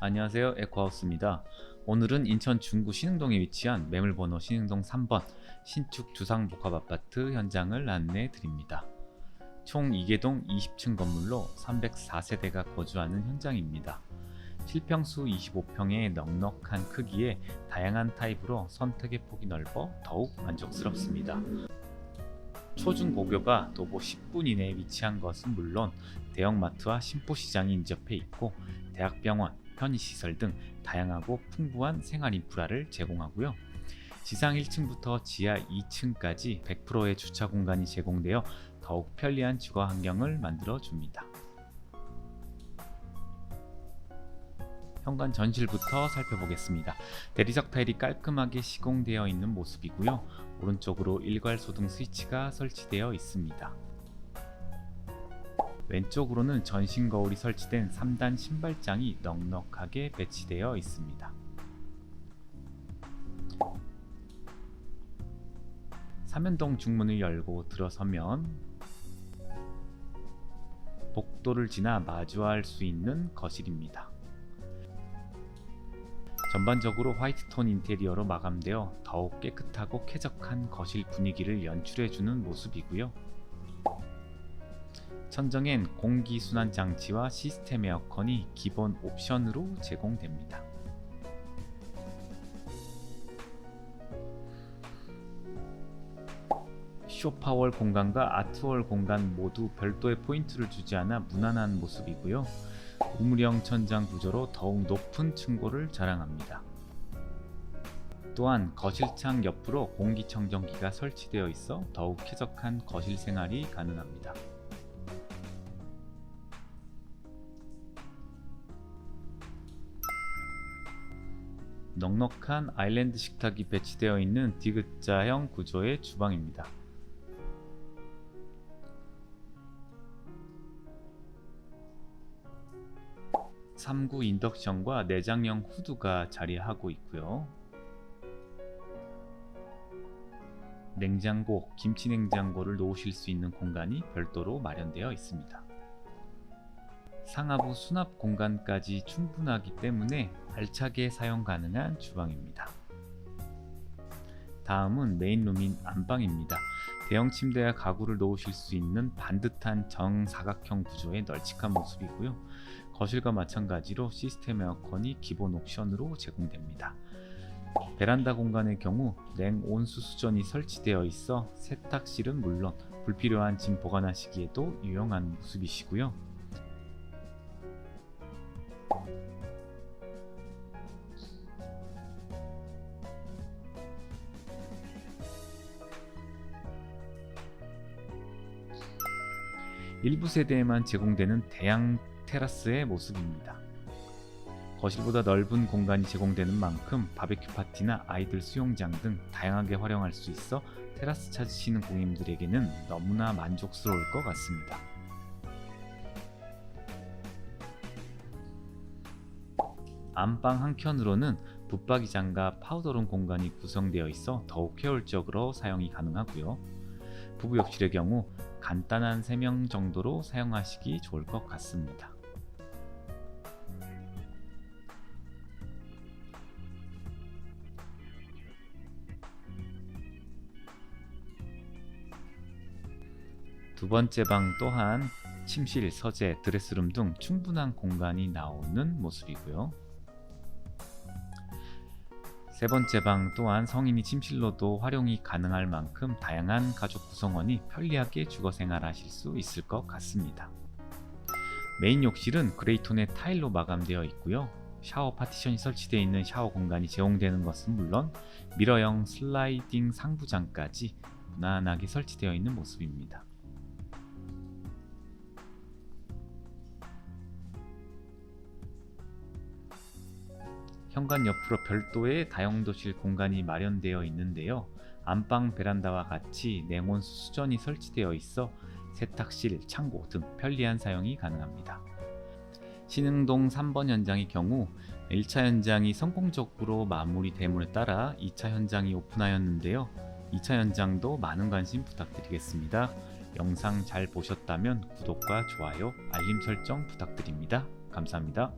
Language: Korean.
안녕하세요. 에코하우스입니다. 오늘은 인천 중구 신흥동에 위치한 매물번호 신흥동 3번 신축 주상복합아파트 현장을 안내해 드립니다. 총 2개동 20층 건물로 304세대가 거주하는 현장입니다. 실평수 25평의 넉넉한 크기에 다양한 타입으로 선택의 폭이 넓어 더욱 만족스럽습니다. 초중고교가 도보 10분 이내에 위치한 것은 물론 대형마트와 심포시장이 인접해 있고 대학병원, 편의시설 등 다양하고 풍부한 생활 인프라를 제공하고요. 지상 1층부터 지하 2층까지 100%의 주차 공간이 제공되어 더욱 편리한 주거 환경을 만들어 줍니다. 현관 전실부터 살펴보겠습니다. 대리석 타일이 깔끔하게 시공되어 있는 모습이고요. 오른쪽으로 일괄 소등 스위치가 설치되어 있습니다. 왼쪽으로는 전신 거울이 설치된 3단 신발장이 넉넉하게 배치되어 있습니다. 삼연동 중문을 열고 들어서면 복도를 지나 마주할 수 있는 거실입니다. 전반적으로 화이트톤 인테리어로 마감되어 더욱 깨끗하고 쾌적한 거실 분위기를 연출해주는 모습이고요. 천정엔 공기순환 장치와 시스템 에어컨이 기본 옵션으로 제공됩니다. 쇼파월 공간과 아트월 공간 모두 별도의 포인트를 주지 않아 무난한 모습이고요. 우물형 천장 구조로 더욱 높은 층고를 자랑합니다. 또한 거실창 옆으로 공기청정기가 설치되어 있어 더욱 쾌적한 거실 생활이 가능합니다. 넉넉한 아일랜드 식탁이 배치되어 있는 디귿자형 구조의 주방입니다. 삼구 인덕션과 내장형 후드가 자리하고 있고요. 냉장고, 김치 냉장고를 놓으실 수 있는 공간이 별도로 마련되어 있습니다. 상하부 수납 공간까지 충분하기 때문에 알차게 사용 가능한 주방입니다. 다음은 메인룸인 안방입니다. 대형 침대와 가구를 놓으실 수 있는 반듯한 정사각형 구조의 널찍한 모습이고요. 거실과 마찬가지로 시스템 에어컨이 기본 옵션으로 제공됩니다. 베란다 공간의 경우 냉온수 수전이 설치되어 있어 세탁실은 물론 불필요한 짐 보관하시기에도 유용한 모습이시고요. 일부 세대에만 제공되는 대양 테라스의 모습입니다. 거실보다 넓은 공간이 제공되는 만큼 바베큐 파티나 아이들 수영장 등 다양하게 활용할 수 있어 테라스 찾으시는 고객님들에게는 너무나 만족스러울 것 같습니다. 안방 한켠으로는 붙박이장과 파우더룸 공간이 구성되어 있어 더욱 효율적으로 사용이 가능하고요. 부부 욕실의 경우 간단한 3명 정도로 사용하시기 좋을 것 같습니다. 두 번째 방 또한 침실, 서재, 드레스룸 등 충분한 공간이 나오는 모습이고요. 세 번째 방 또한 성인이 침실로도 활용이 가능할 만큼 다양한 가족 구성원이 편리하게 주거 생활하실 수 있을 것 같습니다. 메인 욕실은 그레이톤의 타일로 마감되어 있고요. 샤워 파티션이 설치되어 있는 샤워 공간이 제공되는 것은 물론 미러형 슬라이딩 상부장까지 무난하게 설치되어 있는 모습입니다. 현관 옆으로 별도의 다용도실 공간이 마련되어 있는데요. 안방 베란다와 같이 냉온수 수전이 설치되어 있어 세탁실, 창고 등 편리한 사용이 가능합니다. 신흥동 3번 현장의 경우 1차 현장이 성공적으로 마무리됨을 따라 2차 현장이 오픈하였는데요. 2차 현장도 많은 관심 부탁드리겠습니다. 영상 잘 보셨다면 구독과 좋아요, 알림 설정 부탁드립니다. 감사합니다.